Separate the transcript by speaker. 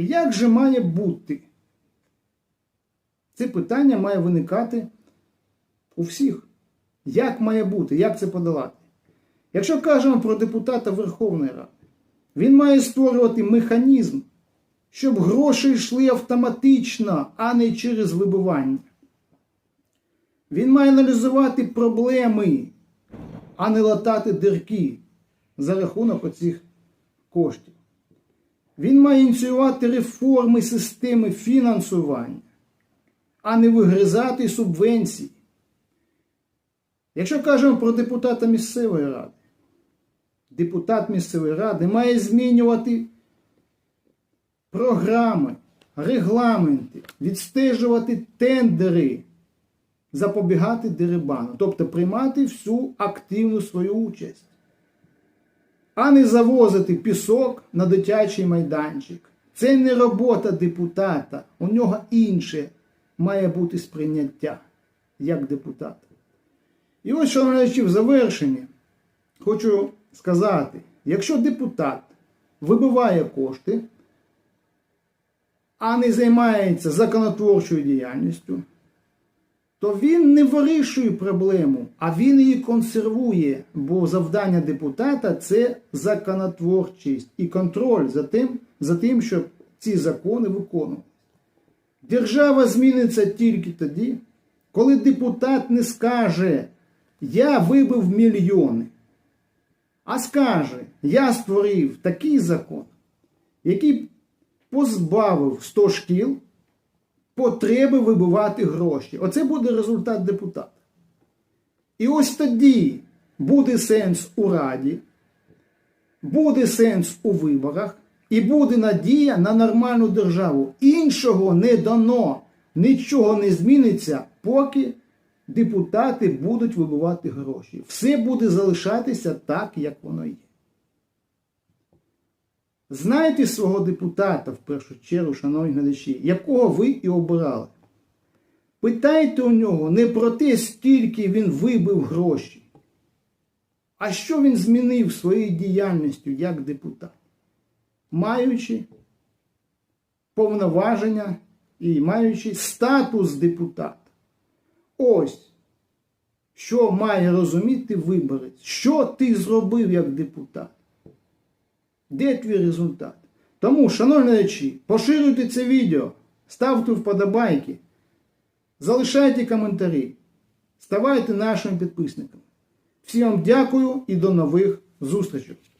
Speaker 1: І як же має бути? Це питання має виникати у всіх. Як має бути, як це подолати? Якщо кажемо про депутата Верховної Ради, він має створювати механізм, щоб гроші йшли автоматично, а не через вибивання. Він має аналізувати проблеми, а не латати дирки за рахунок оцих коштів. Він має ініціювати реформи системи фінансування, а не вигризати субвенції. Якщо кажемо про депутата місцевої ради, депутат місцевої ради має змінювати програми, регламенти, відстежувати тендери, запобігати дерибану, тобто приймати всю активну свою участь, а не завозити пісок на дитячий майданчик. Це не робота депутата, у нього інше має бути сприйняття як депутата. І ось, що в завершенні хочу сказати, якщо депутат вибиває кошти, а не займається законотворчою діяльністю, то він не вирішує проблему, а він її консервує, бо завдання депутата це законотворчість і контроль за тим, за тим щоб ці закони виконували. Держава зміниться тільки тоді, коли депутат не скаже, я вибив мільйони, а скаже, я створив такий закон, який позбавив 100 шкіл потреби вибивати гроші. Оце буде результат депутата. І ось тоді буде сенс у раді, буде сенс у виборах і буде надія на нормальну державу. Іншого не дано, нічого не зміниться, поки депутати будуть вибивати гроші. Все буде залишатися так, як воно є. Знайте свого депутата в першу чергу, шановні глядачі, якого ви і обирали. Питайте у нього не про те, скільки він вибив гроші, а що він змінив своєю діяльністю як депутат, маючи повноваження і маючи статус депутата. Ось, що має розуміти виборець, що ти зробив як депутат. Де твій результат? Тому, шановні речі, поширюйте це відео, ставте вподобайки, залишайте коментарі, ставайте нашими підписниками. Всім вам дякую і до нових зустрічей!